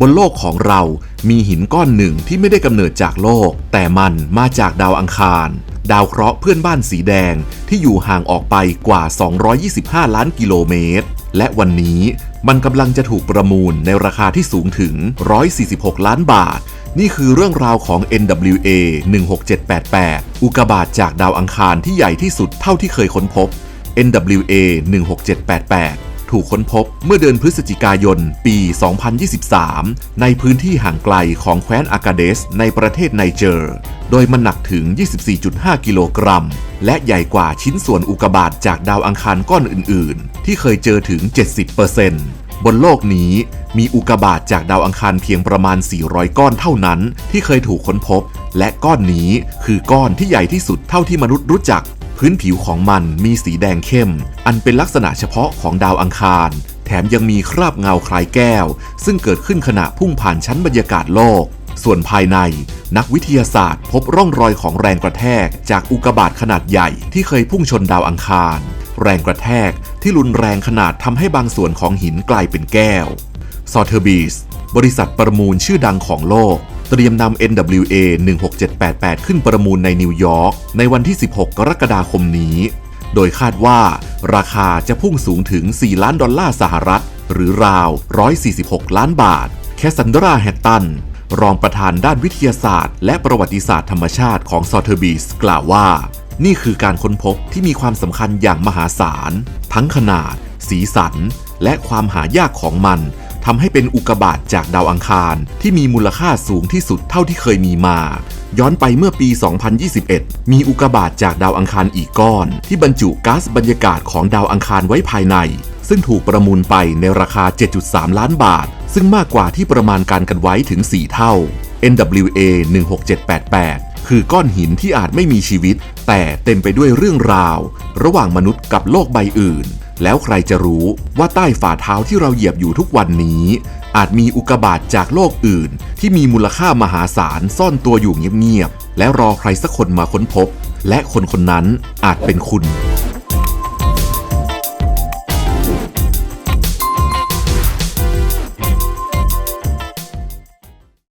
บนโลกของเรามีหินก้อนหนึ่งที่ไม่ได้กำเนิดจากโลก แต่มันมาจากดาวอังคาร ดาวเคราะห์เพื่อนบ้านสีแดงที่อยู่ห่างออกไปกว่า 225 ล้านกิโลเมตร และวันนี้มันกำลังจะถูกประมูลในราคาที่สูงถึง 146 ล้านบาท นี่คือเรื่องราวของ NWA 16788 อุกกาบาตจากดาวอังคารที่ใหญ่ที่สุดเท่าที่เคยค้นพบ NWA 16788 ถูกค้นพบเมื่อเดือนพฤศจิกายน ปี 2023 ในพื้นที่ห่างไกลของแคว้นอากาเดสในประเทศไนเจอร์ โดยมันหนักถึง 24.5 กิโลกรัม และใหญ่กว่าชิ้นส่วนอุกกาบาตจากดาวอังคารก้อนอื่น ๆ ที่เคยเจอถึง 70%บนโลกนี้มีอุกกาบาตจากดาวอังคารเพียงประมาณ 400 ก้อนเท่านั้น ที่เคยถูกค้นพบ และก้อนนี้คือก้อนที่ใหญ่ที่สุดเท่าที่มนุษย์รู้จัก พื้นผิวของมันมีสีแดงเข้ม อันเป็นลักษณะเฉพาะของดาวอังคาร แถมยังมีคราบเงาคล้ายแก้ว ซึ่งเกิดขึ้นขณะพุ่งผ่านชั้นบรรยากาศโลก ส่วนภายใน นักวิทยาศาสตร์ พบร่องรอยของแรงกระแทก จากอุกกาบาตขนาดใหญ่ที่เคยพุ่งชนดาวอังคาร แรงกระแทกที่รุนแรงขนาดทำให้บางส่วนของหินกลายเป็นแก้วซอเทอร์บีสบริษัทประมูลชื่อดังของโลก เตรียมนำ NWA 16788 ขึ้นประมูลในนิวยอร์กในวันที่ 16 กรกฎาคมนี้ โดยคาดว่า ราคาจะพุ่งสูงถึง 4 ล้านดอลลาร์สหรัฐ หรือราว 146 ล้านบาท แคสซันดราแฮตตัน รองประธานด้านวิทยาศาสตร์ และประวัติศาสตร์ธรรมชาติของซอเทอร์บีสกล่าวว่า นี่คือการค้นพบที่มีความสำคัญอย่างมหาศาล ทั้งขนาด สีสัน และความหายากของมัน ทำให้เป็นอุกกาบาตจากดาวอังคารที่มีมูลค่าสูงที่สุดเท่าที่เคยมีมา ย้อนไปเมื่อปี 2021 มีอุกกาบาตจากดาวอังคารอีกก้อน ที่บรรจุก๊าซบรรยากาศของดาวอังคารไว้ภายใน ซึ่งถูกประมูลไปในราคา 7.3 ล้านบาท ซึ่งมากกว่าที่ประมาณการกันไว้ถึง 4 เท่า NWA 16788คือก้อนหินที่อาจไม่มีชีวิต แต่เต็มไปด้วยเรื่องราว ระหว่างมนุษย์กับโลกใบอื่น แล้วใครจะรู้ว่าใต้ฝ่าเท้าที่เราเหยียบอยู่ทุกวันนี้ อาจมีอุกบาตจากโลกอื่น ที่มีมูลค่ามหาศาลซ่อนตัวอยู่เงียบๆ และรอใครสักคนมาค้นพบ และคนคนนั้นอาจเป็นคุณ